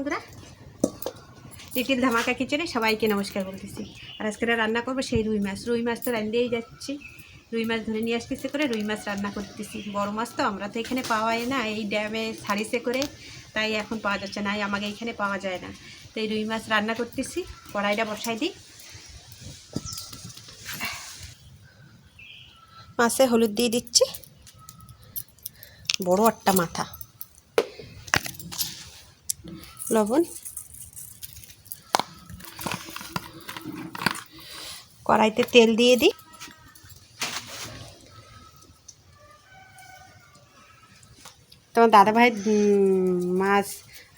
বন্ধুরা। লিটিল ধামাকা কিচেনে সবাইকে নমস্কার বলতেছি। আর আজকে রান্না করব সেই রুই মাছ। রুই মাছ তো রান্নাই যাচ্ছি। রুই মাছ ধরে নিয়ে আসতেছে করে রুই মাছ রান্না করতেছি। বড় মাছ তো আমরা তো এখানে পাওয়াই না। এই ড্যামে সারিসে করে, তাই এখন পাওয়া যাচ্ছে না। আমাকে এখানে পাওয়া যায় না। তো এই রুই মাছ রান্না করতেছি। কড়াইটা বসাই দিই। মাছে হলুদ দিয়ে দিচ্ছি। বড় একটা মাথা। লবণ। কড়াইতে তেল দিয়ে দিই। তোমার দাদাভাই মাছ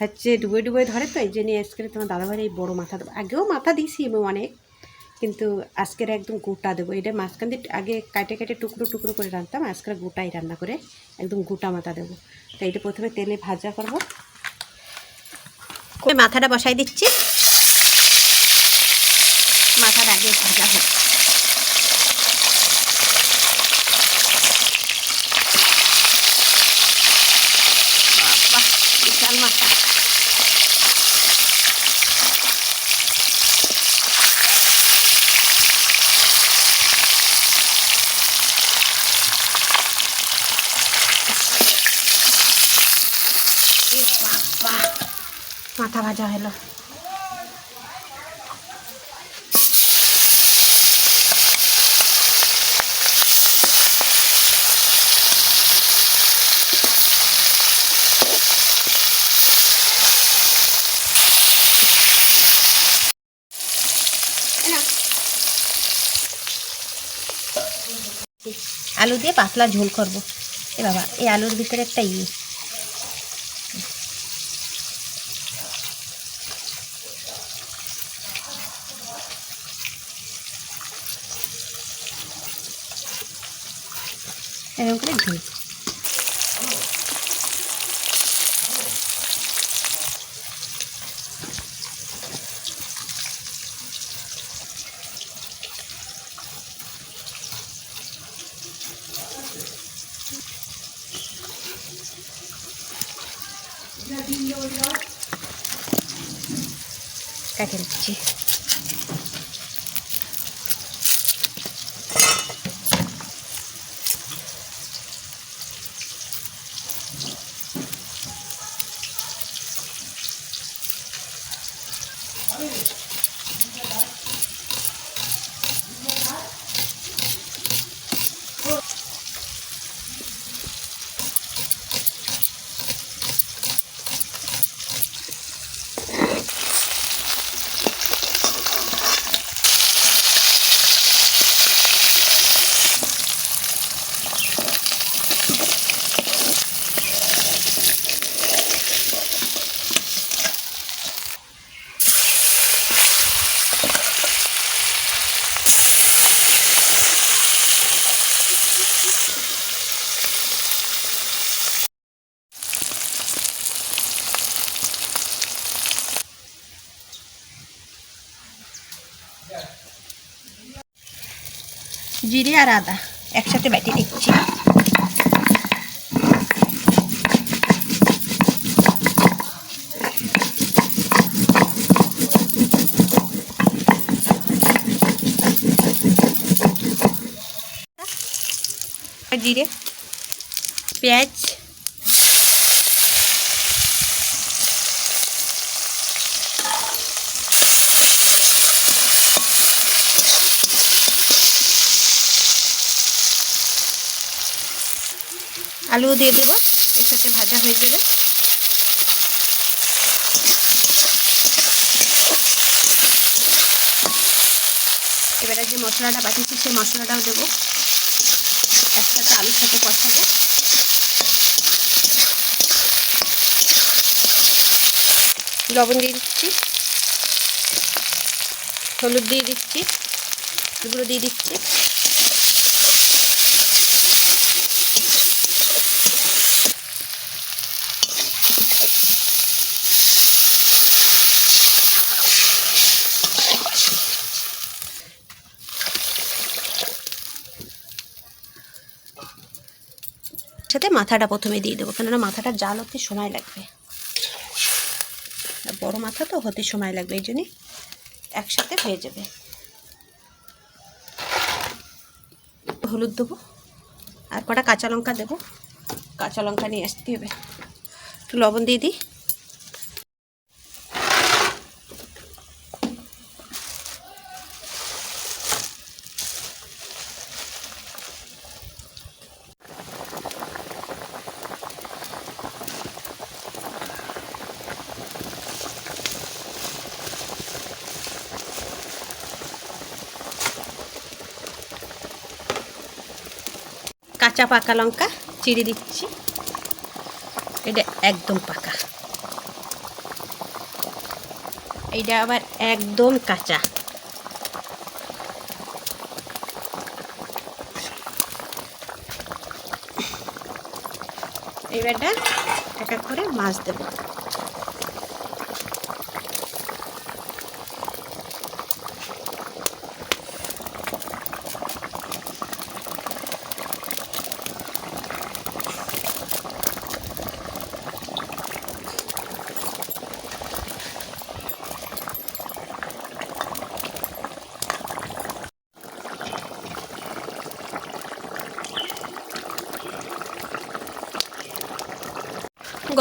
হচ্ছে ডুবে ডুবে ধরে তো, এই জন্য আজকে তোমার দাদাভাইয়ের এই বড়ো মাথা দেবো। আগেও মাথা দিয়েছি আমি অনেক, কিন্তু আজকের একদম গোটা দেবো। এটা মাঝখান দিয়ে আগে কাটে কেটে টুকরো টুকরো করে রাখতাম, আজকের গোটাই রান্না করে একদম গোটা মাথা দেবো। তো এটা প্রথমে তেলে ভাজা করব। মাথাটা বসাই দিচ্ছি। মাথাটা আগে ভাজা হোক বাহ, বিশাল মাথা এ বাবা, মাথা ভাজা হলো। আলু দিয়ে পাতলা ঝোল করব। এ বাবা, এই আলুর ভিতরে একটা ইয়ে। এরকম করে ঝোল কাটে দিচ্ছি জিরে আর আদা একসাথে বেটে দিচ্ছি জিরে পেঁয়াজ আলু দিয়ে দেবো, এর সাথে ভাজা হয়ে যাবে। এবারে যে মশলাটা বাটিয়েছি সেই মশলাটাও দেবো। একসাথে আলুর সাথে কষাবো। লবণ দিয়ে দিচ্ছি। হলুদ দিয়ে দিচ্ছি। এগুলো দিয়ে দিচ্ছি। মাথাটা প্রথমে দিয়ে দেবো, কেননা মাথাটা জাল হতে সময় লাগবে। বড় মাথা তো হতে সময় লাগবে, এই জন্যে একসাথে হয়ে যাবে। হলুদ দেবো, আর কটা কাঁচা লঙ্কা দেবো। কাঁচা লঙ্কা নিয়ে আসতে হবে। একটু লবণ দিয়ে দিই। কাঁচা পাকা লঙ্কা চিড়ে দিচ্ছি। এটা একদম পাকা। এইটা আবার একদম কাঁচা। এইবারটা এক এক করে মাছ দেবো।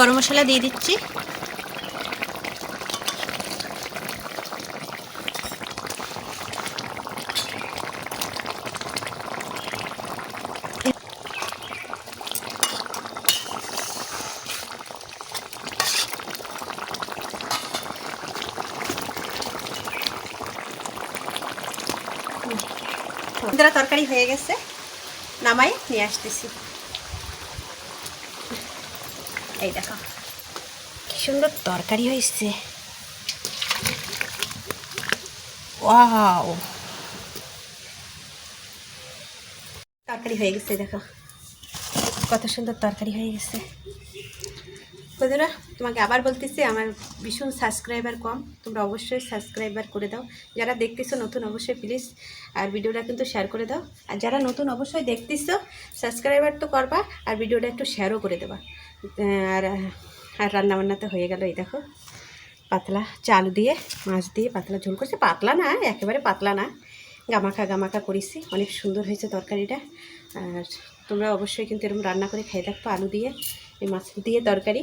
গরম মশলা দিয়ে দিচ্ছি। তরকারি হয়ে গেছে নামাই নিয়ে আসতেছি। এই দেখো, কি সুন্দর তরকারি হয়েছে। ওয়াও। তরকারি হয়ে গেছে, দেখো। কত সুন্দর তরকারি হয়ে গেছে। বন্ধুরা, তোমাকে আবার বলতেছি, আমার ভীষণ সাবস্ক্রাইবার কম। তোমরা অবশ্যই সাবস্ক্রাইবার করে দাও। যারা দেখতেছো নতুন, অবশ্যই প্লিজ আর ভিডিওটা কিন্তু শেয়ার করে দাও। আর যারা নতুন, অবশ্যই দেখতেছো সাবস্ক্রাইবার তো করবা, আর ভিডিওটা একটু শেয়ারও করে দেবা। আর আর রান্নাবান্না তো হয়ে গেল, এই দেখো। পাতলা চাল দিয়ে, মাছ দিয়ে পাতলা ঝোল করছে। পাতলা না, একেবারে পাতলা না। গামাখা গামাখা করেছি। অনেক সুন্দর হয়েছে তরকারিটা। আর তোমরা অবশ্যই কিন্তু এরকম রান্না করে খেয়ে দেখো, আলু দিয়ে, এই মাছ দিয়ে তরকারি।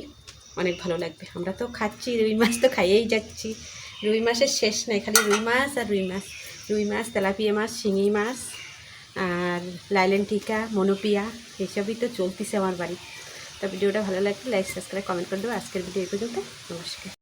অনেক ভালো লাগবে। আমরা তো খাচ্ছি, রুই মাছ তো খাইয়েই যাচ্ছি। রুই মাছের শেষ নেই, খালি রুই মাছ আর রুই মাছ। রুই মাছ, তেলাপিয়া মাছ, শিঙি মাছ, আর লাইলেন টিকা, মনোপিয়া, এসবই তো চলতেছে আমার বাড়ি। তো ভিডিওটা ভালো লাগলে লাইক সাবস্ক্রাইব কমেন্ট করে দেবো। আজকের ভিডিও এই পর্যন্ত। নমস্কার।